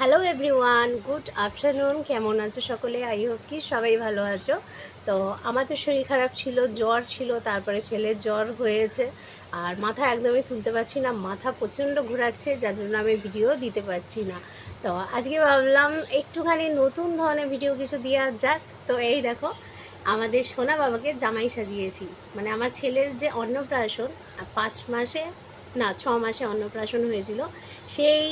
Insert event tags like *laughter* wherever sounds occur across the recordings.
Hello everyone good afternoon কেমন আছো সকলে? আই হোপ কি সবাই ভালো আছো। তো আমার তো শরীর খারাপ ছিল, জ্বর ছিল, তারপরে ছেলের জ্বর হয়েছে। আর মাথা একদমই তুলতে পারছি না, মাথা প্রচণ্ড ঘোরাচ্ছে, যার জন্য আমি ভিডিও দিতে পারছি না। তো আজকে ভাবলাম একটুখানি নতুন ধরনের ভিডিও কিছু দেওয়া যাক। তো এই দেখো, আমাদের সোনা বাবাকে জামাই সাজিয়েছি। মানে আমার ছেলের যে অন্নপ্রাশন পাঁচ মাসে, না, ছ মাসে অন্নপ্রাশন হয়েছিল। সেই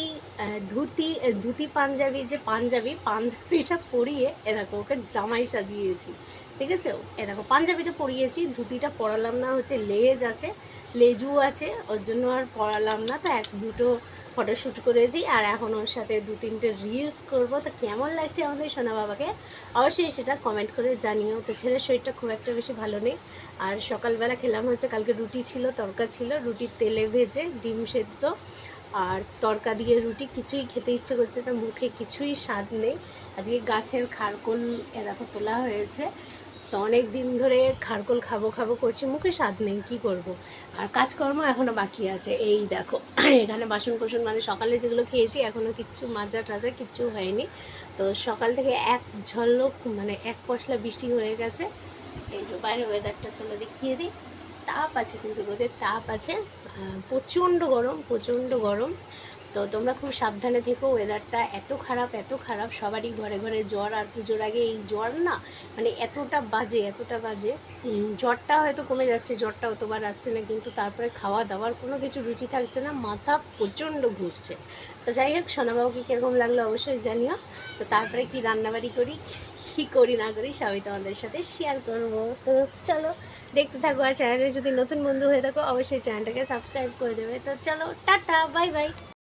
ধুতি ধুতি পাঞ্জাবি, যে পাঞ্জাবি, পাঞ্জাবিটা পরিয়ে এরকম ওকে জামাই সাজিয়েছি, ঠিক আছে? এরকম পাঞ্জাবিটা পরিয়েছি, ধুতিটা পরালাম না, হচ্ছে লেজ আছে, লেজু আছে, ওর জন্য আর পরালাম না, তো এক দুটো ফটোশ্যুট করেছি, আর এখন ওর সাথে দু তিনটে রিলস করব, তো কেমন লাগছে আমাদের সোনা বাবাকে? অবশ্যই সেটা কমেন্ট করে জানিও, তো ছেলের শরীরটা খুব একটা বেশি ভালো নেই, আর সকালবেলা খেলাম হচ্ছে, কালকে রুটি ছিল, তরকা ছিল, রুটির তেলে ভেজে ডিম সেদ্ধ আর তরকা দিয়ে রুটি, কিছুই খেতে ইচ্ছে করছে না, মুখে কিছুই স্বাদ নেই। আজকে গাছের খারকোল এরকম তোলা হয়েছে। তো অনেক দিন ধরে খারকোল খাব খাব করছি, মুখে স্বাদ নেই, কী করব। আর কাজকর্ম এখনও বাকি আছে, এই দেখো। *clears throat* এখানে বাসন কোসন মানে সকালে যেগুলো খেয়েছি এখনও কিচ্ছু মাজা টাজা কিচ্ছু হয়নি। তো সকাল থেকে এক ঝলক মানে এক পশলা বৃষ্টি হয়ে গেছে। এই যে বাইরে ওয়েদারটা চলো দেখিয়ে দিই। তাপ আছে কিন্তু রোদের তাপ আছে প্রচণ্ড গরম প্রচণ্ড গরম। তো তোমরা খুব সাবধানে থেকো ওয়েদারটা এত খারাপ এত খারাপ, সবারই ঘরে ঘরে জ্বর আর পুজোর আগে এই জ্বর না মানে এতটা বাজে এতটা বাজে। জ্বরটা হয়তো কমে যাচ্ছে জ্বরটা অতবার আসছে না, কিন্তু তারপরে খাওয়া দাওয়ার কোনো কিছু রুচি থাকছে না, মাথা প্রচণ্ড ঘুরছে। তো যাই হোক, সোনাবাবুকে কীরকম লাগল অবশ্যই জানিও। তো তারপরে কি রান্নাবাড়ি করি? কি করি না করি সবই তোমাদের সাথে শেয়ার করব। তো চলো, দেখতে থাকো আর চ্যানেলে যদি নতুন বন্ধু হয়ে থাকো, অবশ্যই চ্যানেলটাকে সাবস্ক্রাইব করে দেবে। তো চলো, টাটা বাই বাই